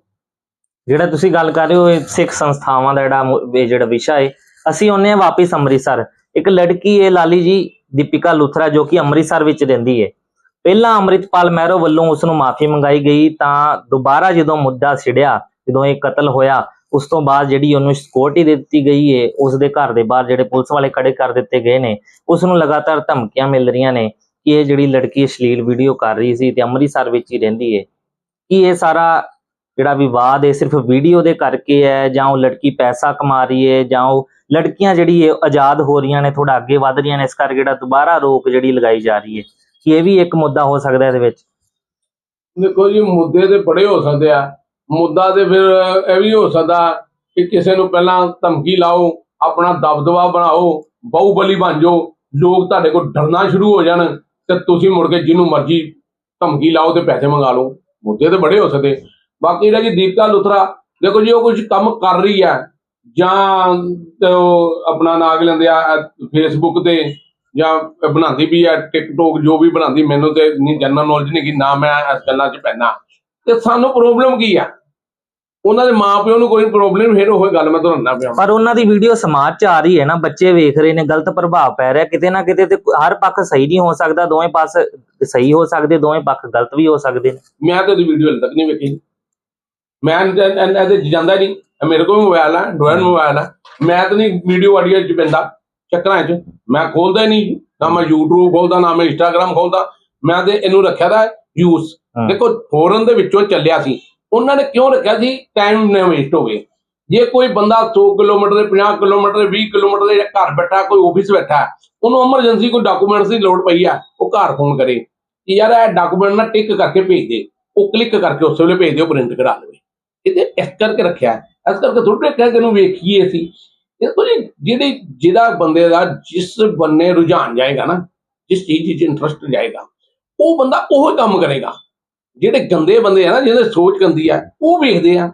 ਜਿਹੜਾ ਤੁਸੀਂ ਗੱਲ ਕਰ ਰਹੇ ਹੋ, ਇਹ ਸਿੱਖ ਸੰਸਥਾਵਾਂ ਦਾ ਜਿਹੜਾ ਇਹ ਜਿਹੜਾ ਵਿਸ਼ਾ ਹੈ, ਅਸੀਂ ਆਉਂਦੇ ਹਾਂ ਵਾਪਿਸ ਅੰਮ੍ਰਿਤਸਰ। ਇੱਕ ਲੜਕੀ ਹੈ ਲਾਲੀ ਜੀ ਦੀਪਿਕਾ ਲੁਥਰਾ ਜੋ ਕਿ ਅੰਮ੍ਰਿਤਸਰ ਵਿੱਚ ਰਹਿੰਦੀ ਹੈ। ਪਹਿਲਾਂ ਅੰਮ੍ਰਿਤਪਾਲ ਮਹਿਰੋ ਵੱਲੋਂ ਉਸ ਨੂੰ ਮਾਫੀ ਮੰਗਾਈ ਗਈ, ਤਾਂ ਦੁਬਾਰਾ ਜਦੋਂ ਮੁੱਦਾ ਛਿੜਿਆ ਜਦੋਂ ਇਹ ਕਤਲ ਹੋਇਆ, ਉਸ ਤੋਂ ਬਾਅਦ ਜਿਹੜੀ ਉਹਨੂੰ ਸਿਕਿਉਰਿਟੀ ਦਿੱਤੀ ਗਈ ਹੈ, ਉਸ ਦੇ ਘਰ ਦੇ ਬਾਹਰ ਜਿਹੜੇ ਪੁਲਿਸ ਵਾਲੇ ਖੜੇ ਕਰ ਦਿੱਤੇ ਗਏ ਨੇ, ਉਸ ਨੂੰ ਲਗਾਤਾਰ ਧਮਕੀਆਂ ਮਿਲ ਰਹੀਆਂ ਨੇ। ਕਿ ਇਹ ਜਿਹੜੀ ਲੜਕੀ ਅਸ਼ਲੀਲ ਵੀਡੀਓ ਕਰ ਰਹੀ ਸੀ ਤੇ ਅੰਮ੍ਰਿਤਸਰ ਵਿੱਚ ਹੀ ਰਹਿੰਦੀ ਹੈ, ਕਿ ਇਹ ਸਾਰਾ ਜਿਹੜਾ ਵਿਵਾਦ ਹੈ, ਸਿਰਫ ਵੀਡੀਓ ਦੇ ਕਰਕੇ ਹੈ ਜਾਂ ਉਹ ਲੜਕੀ ਪੈਸਾ ਕਮਾ ਰਹੀ ਹੈ ਜਾਂ ਉਹ ਲੜਕੀਆਂ ਜਿਹੜੀ ਹੈ ਆਜ਼ਾਦ ਹੋ ਰਹੀਆਂ ਨੇ ਥੋੜਾ ਅੱਗੇ ਵਧ ਰਹੀਆਂ ਨੇ, ਇਸ ਕਰਕੇ ਜਿਹੜਾ ਦੁਬਾਰਾ ਰੋਕ ਜਿਹੜੀ ਲਗਾਈ ਜਾ ਰਹੀ ਹੈ, ਕਿ ਇਹ ਵੀ ਇੱਕ ਮੁੱਦਾ ਹੋ ਸਕਦਾ ਇਹਦੇ ਵਿੱਚ? ਦੇਖੋ ਜੀ, ਮੁੱਦੇ ਤੇ ਬੜੇ ਹੋ ਸਕਦੇ ਆ। ਮੁੱਦਾ ਤੇ ਫਿਰ ਇਹ ਵੀ ਹੋ ਸਕਦਾ ਕਿ ਕਿਸੇ ਨੂੰ ਪਹਿਲਾਂ ਧਮਕੀ ਲਾਓ, ਆਪਣਾ ਦਬਦਬਾ ਬਣਾਓ, ਬਹੁਬਲੀ ਬਣ ਜਾਓ, ਲੋਕ ਤੁਹਾਡੇ ਕੋਲ ਡਰਨਾ ਸ਼ੁਰੂ ਹੋ ਜਾਣ। ਤੇ ਤੁਸੀਂ ਮੁੜ ਕੇ ਜਿਹਨੂੰ ਮਰਜ਼ੀ ਧਮਕੀ ਲਾਓ ਤੇ ਪੈਸੇ ਮੰਗਾ ਲਓ। ਮੁੱਦੇ ਤੇ ਬੜੇ ਹੋ ਸਕਦੇ। ਬਾਕੀ ਜਿਹੜਾ ਜੀ ਦੀਪਕਾ ਲੁਥਰਾ, ਦੇਖੋ ਜੀ ਉਹ ਕੁਝ ਕੰਮ ਕਰ ਰਹੀ ਹੈ। ਜਾਂ ਤੇ ਉਹ ਆਪਣਾ ਨਾਗ ਲੈਂਦੇ ਆ ਫੇਸਬੁੱਕ ਤੇ ਜਾਂ ਬਣਾਉਂਦੀ ਵੀ ਆ ਟਿਕਟੋਕ ਜੋ ਵੀ ਬਣਾਉਂਦੀ, ਮੈਨੂੰ ਤੇ ਨਹੀਂ ਜਨਰਲ ਨੌਲੇਜ ਨਹੀਂ ਕਿ ਨਾ ਮੈਂ ਇਸ ਗੱਲਾਂ 'ਚ ਪੈਣਾ ਤੇ ਸਾਨੂੰ ਪ੍ਰੋਬਲਮ ਕੀ ਆ? ਉਹਨਾਂ ਦੇ ਮਾਪਿਓ ਨੂੰ ਕੋਈ ਪ੍ਰੋਬਲਮ ਫਿਰ ਉਹ ਗੱਲ ਮੈਂ ਤੁਹਾਨੂੰ ਪਿਆ ਪਰ ਉਹਨਾਂ ਦੀ ਵੀਡੀਓ ਸਮਾਜ 'ਚ ਆ ਰਹੀ ਹੈ ਨਾ ਬੱਚੇ ਵੇਖ ਰਹੇ ਨੇ ਗਲਤ ਪ੍ਰਭਾਵ ਪੈ ਰਿਹਾ। ਕਿਤੇ ਨਾ ਕਿਤੇ ਤੇ ਹਰ ਪੱਖ ਸਹੀ ਨਹੀਂ ਹੋ ਸਕਦਾ ਦੋਵੇਂ ਪਾਸ ਸਹੀ ਹੋ ਸਕਦੇ ਦੋਵੇਂ ਪੱਖ ਗਲਤ ਵੀ ਹੋ ਸਕਦੇ ਨੇ। ਮੈਂ ਤਾਂ ਉਹਦੀ ਵੀਡੀਓ ਹਲੇ ਤੱਕ ਨਹੀਂ ਵੇਖੀ। ਮੈਂ ਇਹ- ਇਹ- ਇਹਦੇ ਜਾਂਦਾ ਨਹੀਂ। ਮੇਰੇ ਕੋਲ ਮੋਬਾਈਲ ਆ ਡੋਇਨ ਮੋਬਾਈਲ ਆ। ਮੈਂ ਤਾਂ ਨਹੀਂ ਵੀਡੀਓ ਆਡੀਓ 'ਚ ਪੈਂਦਾ ਚੱਕਰਾਂ 'ਚ। ਮੈਂ ਖੋਲਦਾ ਨਹੀਂ। ਨਾ ਮੈਂ YouTube ਖੋਲਦਾ ਨਾ ਮੈਂ Instagram ਖੋਲਦਾ। ਮੈਂ ਤੇ ਇਹਨੂੰ ਰੱਖਿਆ ਦਾ ਯੂਜ਼। ਦੇਖੋ ਫੋਰਨ ਦੇ ਵਿੱਚੋਂ ਚੱਲਿਆ ਸੀ। ਉਹਨਾਂ ਨੇ ਕਿਉਂ ਰੱਖਿਆ ਸੀ? ਟਾਈਮ ਨਾ ਵੇਸਟ ਹੋਵੇ ਜੇ ਕੋਈ ਬੰਦਾ 100 ਕਿਲੋਮੀਟਰ ਦੇ 50 ਕਿਲੋਮੀਟਰ ਦੇ 20 ਕਿਲੋਮੀਟਰ ਦੇ ਘਰ ਬੈਠਾ, ਕੋਈ ਆਫਿਸ ਬੈਠਾ, ਉਹਨੂੰ ਐਮਰਜੈਂਸੀ ਕੋਈ ਡਾਕੂਮੈਂਟਸ ਦੀ ਲੋੜ ਪਈ ਆ, ਉਹ ਘਰ ਫੋਨ ਕਰੇ ਕਿ ਯਾਰ ਇਹ ਡਾਕੂਮੈਂਟ ਨਾ ਟਿਕ ਕਰਕੇ ਭੇਜ ਦੇ, ਉਹ ਕਲਿੱਕ ਕਰਕੇ ਉਸ ਵੇਲੇ ਭੇਜ ਦਿਓ ਪ੍ਰਿੰਟ ਕਰਾ ਲਵੇ ਇਹਦੇ ਇਸ ਕਰਕੇ ਰੱਖਿਆ ਇਸ ਕਰਕੇ ਥੋੜੇ ਕਹਿ ਕੇ ਨੂੰ ਵੇਖੀਏ ਅਸੀਂ। ਦੇਖੋ ਜੀ, ਜਿਹੜੀ, ਜਿਹਦਾ ਬੰਦੇ ਦਾ ਜਿਸ ਬੰਨੇ ਰੁਝਾਨ ਜਾਏਗਾ ਨਾ, ਜਿਸ ਚੀਜ਼ 'ਚ ਇੰਟਰਸਟ ਜਾਏਗਾ, ਉਹ ਬੰਦਾ ਉਹ ਕੰਮ ਕਰੇਗਾ। ਜਿਹੜੇ ਗੰਦੇ ਬੰਦੇ ਆ ਨਾ ਜਿਹਦੇ ਸੋਚ ਗੰਦੀ ਆ ਉਹ ਵੇਖਦੇ ਆ।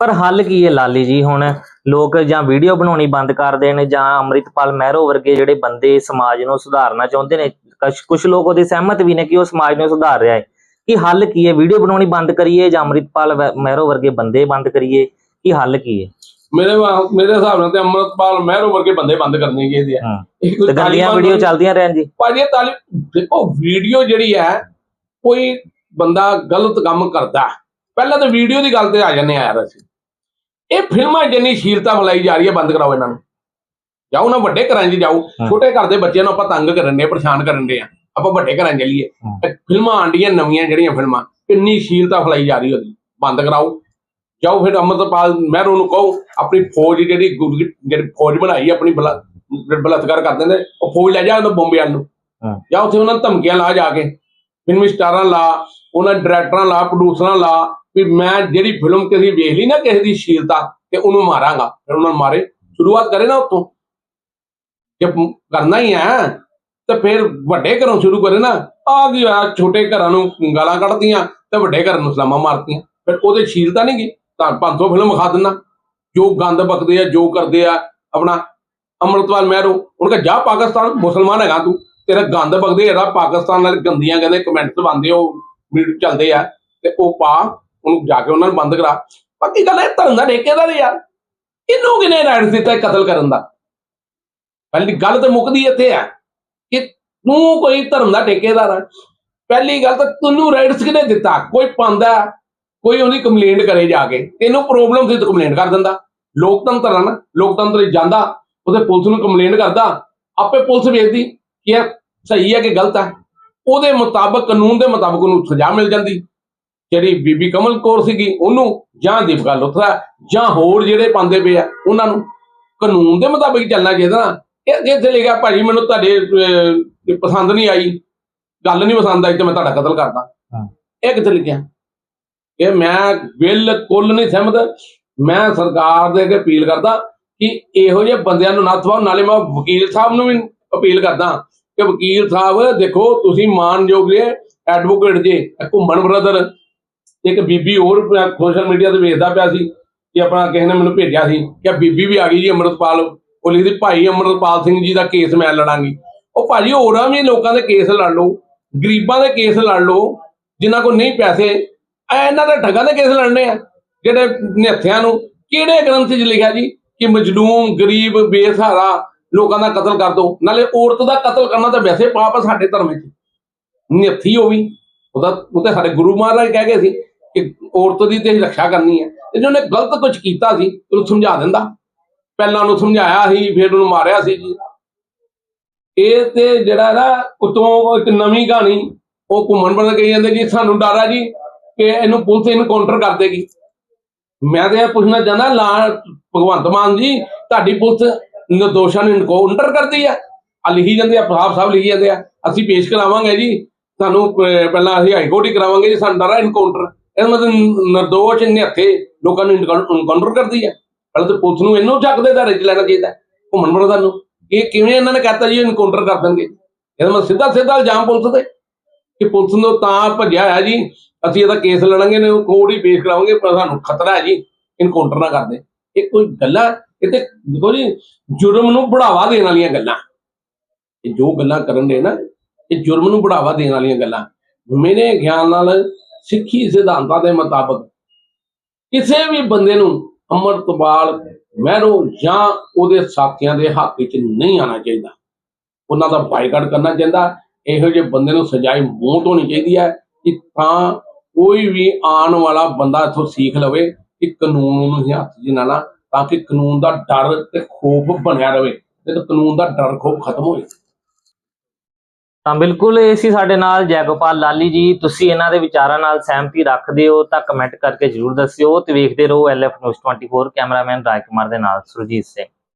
ਪਰ ਹੱਲ ਕੀ ਹੈ ਲਾਲੀ ਜੀ ਹੁਣ? ਲੋਕ ਜਾਂ ਵੀਡੀਓ ਬਣਾਉਣੀ ਬੰਦ ਕਰ ਦੇਣ ਜਾਂ ਅੰਮ੍ਰਿਤਪਾਲ ਮਹਿਰੋ ਵਰਗੇ ਜਿਹੜੇ ਬੰਦੇ ਸਮਾਜ ਨੂੰ ਸੁਧਾਰਨਾ ਚਾਹੁੰਦੇ ਨੇ ਕੁਝ ਲੋਕ ਉਹਦੇ ਸਹਿਮਤ ਵੀ ਨੇ ਕਿ ਉਹ ਸਮਾਜ ਨੂੰ ਸੁਧਾਰ ਰਿਹਾ ਹੈ। ਕੀ ਹੱਲ ਕੀ ਹੈ? ਵੀਡੀਓ ਬਣਾਉਣੀ ਬੰਦ ਕਰੀਏ ਜਾਂ ਅੰਮ੍ਰਿਤਪਾਲ ਮਹਿਰੋ ਵਰਗੇ ਬੰਦੇ ਬੰਦ ਕਰੀਏ? ਕੀ ਹੱਲ ਕੀ ਹੈ? ਮੇਰੇ ਮੇਰੇ ਹਿਸਾਬ ਨਾਲ ਤੇ ਅੰਮ੍ਰਿਤਪਾਲ ਮਹਿਰੋ ਵਰਗੇ ਬੰਦੇ ਬੰਦ ਕਰਨੇ ਚਾਹੀਦੇ ਆ। ਤੇ ਗੰਦੀਆਂ ਵੀਡੀਓ ਚੱਲਦੀਆਂ ਰਹਿਣ ਜੀ। ਭਾਜੀ ਤਾਲੀ ਦੇਖੋ ਵੀਡੀਓ ਜਿਹੜੀ ਹੈ ਕੋਈ ਬੰਦਾ ਗਲਤ ਕੰਮ ਕਰਦਾ। ਪਹਿਲਾਂ ਤਾਂ ਵੀਡੀਓ ਦੀ ਗੱਲ ਤੇ ਆ ਜਾਂਦੇ ਆ ਯਾਰ ਅਸੀਂ। ਇਹ ਫਿਲਮਾਂ ਜਿੰਨੀ ਸ਼ੀਲਤਾ ਫਲਾਈ ਜਾ ਰਹੀ ਹੈ ਬੰਦ ਕਰਾਓ ਇਹਨਾਂ ਨੂੰ। ਜਾਓ ਨਾ ਵੱਡੇ ਘਰਾਂ 'ਚ ਜਾਓ। ਛੋਟੇ ਘਰ ਦੇ ਬੱਚਿਆਂ ਨੂੰ ਆਪਾਂ ਤੰਗ ਕਰਨ ਦੇ ਪਰੇਸ਼ਾਨ ਕਰਨ ਦੇ ਆ ਆਪਾਂ ਵੱਡੇ ਘਰਾਂ 'ਚ ਚੱਲੀਏ। ਫਿਲਮਾਂ ਆਂਡੀਆਂ ਨਵੀਆਂ ਜਿਹੜੀਆਂ ਫਿਲਮਾਂ ਕਿੰਨੀ ਸ਼ੀਲਤਾ ਫਲਾਈ ਜਾ ਰਹੀ ਉਹਦੀ। ਬੰਦ ਕਰਾਓ। ਜਾਓ ਫਿਰ ਅੰਮ੍ਰਿਤਪਾਲ ਮਹਿਰੋ ਨੂੰ ਕਹੋ ਆਪਣੀ ਫੌਜ ਜਿਹੜੀ ਜਿਹੜੀ ਫੌਜ ਬਣਾਈ ਆਪਣੀ ਬਲਾ ਬਲਾਤਕਾਰ ਕਰਦੇ ਨੇ। ਉਹ ਫੌਜ ਲੈ ਜਾ ਉਹਨੂੰ ਬੰਬੇ ਵੱਲ ਨੂੰ। ਜਾਂ ਉੱਥੇ ਉਹਨਾਂ ਧਮਕੀਆਂ ਲਾ ਜਾ ਕੇ। ਫਿਲਮ ਸਟਾਰਾਂ ਲਾ, ਉਹਨਾਂ ਡਾਇਰੈਕਟਰਾਂ ਲਾ ਪ੍ਰੋਡਿਊਸਰਾਂ ਲਾ ਵੀ ਮੈਂ ਜਿਹੜੀ ਫਿਲਮ ਕਿਸੇ ਵੇਖ ਲਈ ਨਾ, ਕਿਸੇ ਦੀ ਸ਼ੀਲਤਾ, ਤੇ ਉਹਨੂੰ ਮਾਰਾਂਗਾ। ਫਿਰ ਉਹਨਾਂ ਨੂੰ ਮਾਰੇ। ਸ਼ੁਰੂਆਤ ਕਰੇ ਨਾ ਉੱਥੋਂ। ਜੇ ਕਰਨਾ ਹੀ ਹੈ, ਤੇ ਫਿਰ ਵੱਡੇ ਘਰੋਂ ਸ਼ੁਰੂ ਕਰੇ ਨਾ। ਆ ਕੀ ਹੋਇਆ, ਛੋਟੇ ਘਰਾਂ ਨੂੰ ਗਾਲਾਂ ਕੱਢਦੀਆਂ ਤੇ ਵੱਡੇ ਘਰਾਂ ਨੂੰ ਸਲਾਮਾਂ ਮਾਰਤੀਆਂ। ਫਿਰ ਉਹਦੇ ਸ਼ੀਲਤਾ ਨਹੀਂ ਗਈ। ਤਾਂ 500 ਫਿਲਮ ਵਿਖਾ ਦਿੰਦਾ। ਜੋ ਗੰਦ ਬਕਦੇ ਆ, ਜੋ ਕਰਦੇ ਆ, ਆਪਣਾ ਅੰਮ੍ਰਿਤਪਾਲ ਮਹਿਰੋ, ਉਹਨਾਂ ਕਹਾ, ਜਾ ਪਾਕਿਸਤਾਨ, ਮੁਸਲਮਾਨ ਹੈਗਾ ਤੂੰ। ਤੇਰਾ ਗੰਦ ਵਗਦੇ ਜਿਹੜਾ ਪਾਕਿਸਤਾਨ ਨਾਲ ਗੰਦੀਆਂ ਕਹਿੰਦੇ ਕਮੈਂਟਸ ਬੰਦੇ ਉਹ ਵੀਡੀਓ ਚੱਲਦੇ ਆ, ਤੇ ਉਹ ਪਾ, ਉਹਨੂੰ ਜਾ ਕੇ ਉਹਨਾਂ ਨੂੰ ਬੰਦ ਕਰਾ। ਬਾਕੀ ਗੱਲ ਇਹ ਧਰਮ ਦਾ ਠੇਕੇਦਾਰ ਯਾਰ ਇਹਨੂੰ ਕਿਨੇ ਰਾਈਟ ਦਿੱਤਾ ਕਤਲ ਕਰਨ ਦਾ? ਪਹਿਲੀ ਗੱਲ ਤਾਂ ਮੁੱਕਦੀ ਇੱਥੇ ਆ ਕਿ ਤੂੰ ਕੋਈ ਧਰਮ ਦਾ ਠੇਕੇਦਾਰ ਆ। ਪਹਿਲੀ ਗੱਲ ਤਾਂ ਤੈਨੂੰ ਰਾਈਟਸ ਕਿਨੇ ਦਿੱਤਾ? ਕੋਈ ਪਾਉਂਦਾ, ਕੋਈ ਉਹਦੀ ਕੰਪਲੇਂਟ ਕਰੇ ਜਾ ਕੇ। ਤੈਨੂੰ ਪ੍ਰੋਬਲਮ ਸੀ ਤਾਂ ਕੰਪਲੇਂਟ ਕਰ ਦਿੰਦਾ। ਲੋਕਤੰਤਰ ਆ ਨਾ, ਲੋਕਤੰਤਰ ਜਾਂਦਾ, ਉਹਦੇ ਪੁਲਿਸ ਨੂੰ ਕੰਪਲੇਂਟ ਕਰਦਾ। ਆਪੇ ਪੁਲਿਸ ਵੇਚਦੀ ਕਿ ਯਾਰ ਸਹੀ ਹੈ ਕਿ ਗਲਤ ਹੈ? ਉਹਦੇ ਮੁਤਾਬਕ ਕਾਨੂੰਨ ਦੇ ਮੁਤਾਬਕ ਉਹਨੂੰ ਸਜ਼ਾ ਮਿਲ ਜਾਂਦੀ। ਜਿਹੜੀ ਬੀਬੀ ਕਮਲ ਕੌਰ ਸੀਗੀ ਉਹਨੂੰ ਜਾਂ ਦੀਪਕਾ ਲੁਥਰਾ ਜਾਂ ਹੋਰ ਜਿਹੜੇ ਪਾਉਂਦੇ ਪਏ ਆ ਉਹਨਾਂ ਨੂੰ ਕਾਨੂੰਨ ਦੇ ਮੁਤਾਬਕ ਚੱਲਣਾ ਚਾਹੀਦਾ ਨਾ। ਇਹ ਜਿੱਥੇ ਲਿਖਿਆ ਭਾਜੀ ਮੈਨੂੰ ਤੁਹਾਡੇ ਪਸੰਦ ਨਹੀਂ ਆਈ। ਗੱਲ ਨਹੀਂ ਪਸੰਦ ਆਈ ਤੇ ਮੈਂ ਤੁਹਾਡਾ ਕਤਲ ਕਰਦਾ। ਇਹ ਕਿੱਥੇ ਲਿਖਿਆ? ਇਹ ਮੈਂ ਬਿਲਕੁਲ ਨਹੀਂ ਸਹਿਮਤ। ਮੈਂ ਸਰਕਾਰ ਦੇ ਅੱਗੇ ਅਪੀਲ ਕਰਦਾ ਕਿ ਇਹੋ ਜਿਹੇ ਬੰਦਿਆਂ ਨੂੰ ਨੱਥ ਪਾਓ ਨਾਲੇ ਮੈਂ ਵਕੀਲ ਸਾਹਿਬ ਨੂੰ ਵੀ ਅਪੀਲ ਕਰਦਾ। ਕਿ ਵਕੀਲ ਸਾਹਿਬ, ਦੇਖੋ, ਤੁਸੀਂ ਮਾਨਯੋਗ ਜੇ ਐਡਵੋਕੇਟ ਜੇ ਘੁੰਮਣ ਬ੍ਰਦਰ ਇੱਕ ਬੀਬੀ ਹੋਰ ਸੋਸ਼ਲ ਮੀਡੀਆ ਤੇ ਵੇਖਦਾ ਪਿਆ ਸੀ ਕਿ ਆਪਣਾ ਕਿਸੇ ਨੇ ਮੈਨੂੰ ਭੇਜਿਆ ਸੀ ਕਿ ਬੀਬੀ ਵੀ ਆ ਗਈ ਜੀ ਅੰਮ੍ਰਿਤਪਾਲ। ਉਹ ਲਿਖਦੀ, ਭਾਈ ਅੰਮ੍ਰਿਤਪਾਲ ਸਿੰਘ ਜੀ ਦਾ ਕੇਸ ਮੈਂ ਲੜਾਂਗੀ। ਉਹ ਭਾਜੀ ਹੋਰਾਂ ਵੀ ਲੋਕਾਂ ਦੇ ਕੇਸ ਲੜ ਲਓ, ਗਰੀਬਾਂ ਦੇ ਕੇਸ ਲੜ ਲਓ, ਜਿਨ੍ਹਾਂ ਕੋਲ ਨਹੀਂ ਪੈਸੇ ਐ ਇਹਨਾਂ ਦੇ ਠੱਗਾਂ ਦੇ ਕੇਸ ਲੜਨੇ ਆ, ਜਿਹੜੇ ਨਿਹੱਥਿਆਂ ਨੂੰ। ਕਿਹੜੇ ਗ੍ਰੰਥ 'ਚ ਲਿਖਿਆ ਜੀ ਕਿ ਮਜਲੂਮ, ਗਰੀਬ, ਬੇਸਹਾਰਾ ਲੋਕਾਂ ਦਾ ਕਤਲ ਕਰ ਦੋ। ਨਾਲੇ ਔਰਤ ਦਾ ਕਤਲ ਕਰਨਾ ਤਾਂ ਵੈਸੇ ਪਾਪ ਆ ਸਾਡੇ ਧਰਮ ਵਿੱਚ। ਨਿਹੱਥੀ ਹੋ ਵੀ ਉਹਦਾ ਉਹ ਤੇ ਸਾਡੇ ਗੁਰੂ ਮਹਾਰਾਜ ਕਹਿ ਗਏ ਸੀ ਕਿ ਔਰਤ ਦੀ ਤੇ ਰੱਖਿਆ ਕਰਨੀ ਹੈ। ਤੇ ਜਿਹਨੇ ਗਲਤ ਕੁਝ ਕੀਤਾ ਸੀ, ਉਹਨੂੰ ਸਮਝਾ ਦਿੰਦਾ। ਪਹਿਲਾਂ ਉਹਨੂੰ ਸਮਝਾਇਆ ਸੀ, ਫਿਰ ਉਹਨੂੰ ਮਾਰਿਆ ਸੀ ਜੀ। ਇਹ ਤੇ ਜਿਹੜਾ ਨਾ ਉਤੋਂ ਇੱਕ ਨਵੀਂ ਕਹਾਣੀ, ਉਹ ਘੁੰਮਣ ਬਣ ਕਹੀ ਜਾਂਦੇ ਜੀ, ਸਾਨੂੰ ਡਰ ਆ ਜੀ ਕਿ ਇਹਨੂੰ ਪੁਲਿਸ ਇਨਕਾਊਂਟਰ ਕਰ ਦੇਗੀ। ਮੈਂ ਤੇ ਇਹ ਪੁੱਛਣਾ ਚਾਹੁੰਦਾ, ਲਾ ਭਗਵੰਤ ਮਾਨ ਜੀ, ਤੁਹਾਡੀ ਪੁਲਿਸ ਨਿਰਦੋਸ਼ਾਂ ਨੂੰ ਇਨਕਾਊਂਟਰ ਕਰਦੀ ਆ। ਆ ਲਿਖੀ ਜਾਂਦੇ ਆ ਸਾਹਿਬ ਸਾਹਿਬ ਲਿਖੀ ਜਾਂਦੇ ਆ। ਅਸੀਂ ਪੇਸ਼ ਕਰਾਵਾਂਗੇ ਜੀ। ਸਾਨੂੰ ਪਹਿਲਾਂ ਅਸੀਂ ਹਾਈ ਕੋਰਟ ਹੀ ਕਰਾਵਾਂਗੇ ਜੀ, ਸਾਨੂੰ ਡਰ ਆ ਇਨਕਾਊਂਟਰ ਇਹਦਾ ਮਤਲਬ ਨਿਰਦੋਸ਼ ਨਿਹੱਥੇ ਲੋਕਾਂ ਨੂੰ ਇਨਕਾਊਂਟਰ ਕਰਦੀ ਆ। ਪਹਿਲਾਂ ਤਾਂ ਪੁਲਿਸ ਨੂੰ ਇਹਨੂੰ ਚੱਕ ਦੇ ਧਾਰੇ ਚ ਲੈਣਾ ਚਾਹੀਦਾ। ਘੁੰਮਣ ਬਰਦਾ ਨੂੰ ਇਹ ਕਿਵੇਂ ਇਹਨਾਂ ਨੇ ਕਹਤਾ ਜੀ ਇਨਕਾਊਂਟਰ ਕਰ ਦੇਣਗੇ। ਇਹਦਾ ਮਤਲਬ ਸਿੱਧਾ ਸਿੱਧਾ ਇਲਜ਼ਾਮ ਪੁਲਿਸ ਤੇ ਕਿ ਪੁਲਿਸ ਨੂੰ ਤਾਂ ਭੱਜਿਆ ਹੋਇਆ ਜੀ। ਅਸੀਂ ਇਹਦਾ ਕੇਸ ਲੜਾਂਗੇ ਨੇ ਕੋਰਟ ਹੀ ਪੇਸ਼ ਕਰਾਵਾਂਗੇ, ਪਰ ਸਾਨੂੰ ਖਤਰਾ ਹੈ ਜੀ ਇਨਕਾਊਂਟਰ ਨਾ ਕਰਦੇ। ਇਹ ਕੋਈ ਗੱਲਾਂ ਇਹ ਤੇ ਦੇਖੋ ਜੀ, ਜੁਰਮ ਨੂੰ ਬੜਾਵਾ ਦੇਣ ਵਾਲੀਆਂ ਗੱਲਾਂ। ਇਹ ਜੋ ਗੱਲਾਂ ਕਰਨ ਦੇ ਨਾ, ਇਹ ਜੁਰਮ ਨੂੰ ਬੜਾਵਾ ਦੇਣ ਵਾਲੀਆਂ ਗੱਲਾਂ। ਮੇਰੇ ਗਿਆਨ ਨਾਲ ਸਿੱਖੀ ਸਿਧਾਂਤਾਂ ਦੇ ਮੁਤਾਬਕ ਕਿਸੇ ਵੀ ਬੰਦੇ ਨੂੰ ਅੰਮ੍ਰਿਤਪਾਲ ਮਹਿਰੋ ਜਾਂ ਉਹਦੇ ਸਾਥੀਆਂ ਦੇ ਹੱਕ ਵਿੱਚ ਨਹੀਂ ਆਉਣਾ ਚਾਹੀਦਾ। ਉਹਨਾਂ ਦਾ ਬਾਈਕਾਟ ਕਰਨਾ ਚਾਹੀਦਾ। ਇਹੋ ਜਿਹੇ ਬੰਦੇ ਨੂੰ ਸਜਾਏ ਮੌਤ ਹੋਣੀ ਚਾਹੀਦੀ ਹੈ ਕਿ ਤਾਂ ਕੋਈ ਵੀ ਆਉਣ ਵਾਲਾ ਬੰਦਾ ਇਥੋਂ ਸਿੱਖ ਲਵੇ ਕਿ ਕਾਨੂੰਨ ਨੂੰ ਹੱਥ 'ਚ ਨਾ ਤਾਂ ਕਿ ਕਾਨੂੰਨ ਦਾ ਡਰ ਤੇ ਖੋਫ ਬਣਿਆ ਰਵੇ ਤੇ ਕਾਨੂੰਨ ਦਾ ਡਰ, ਖੋਫ ਖਤਮ ਹੋਏ ਤਾਂ ਬਿਲਕੁਲ ਇਹ ਸੀ ਸਾਡੇ ਨਾਲ ਜੈਗੋਪਾਲ ਲਾਲੀ ਜੀ। ਤੁਸੀਂ ਇਹਨਾਂ ਦੇ ਵਿਚਾਰਾਂ ਨਾਲ ਸਹਿਮਤੀ ਰੱਖਦੇ ਹੋ ਤਾਂ ਕਮੈਂਟ ਕਰਕੇ ਜਰੂਰ ਦੱਸਿਓ ਤੇ ਵੇਖਦੇ ਰਹੋ LF news 24 cameraman Raj Kumar ਦੇ ਨਾਲ ਸੁਰਜੀਤ ਸਿੰਘ।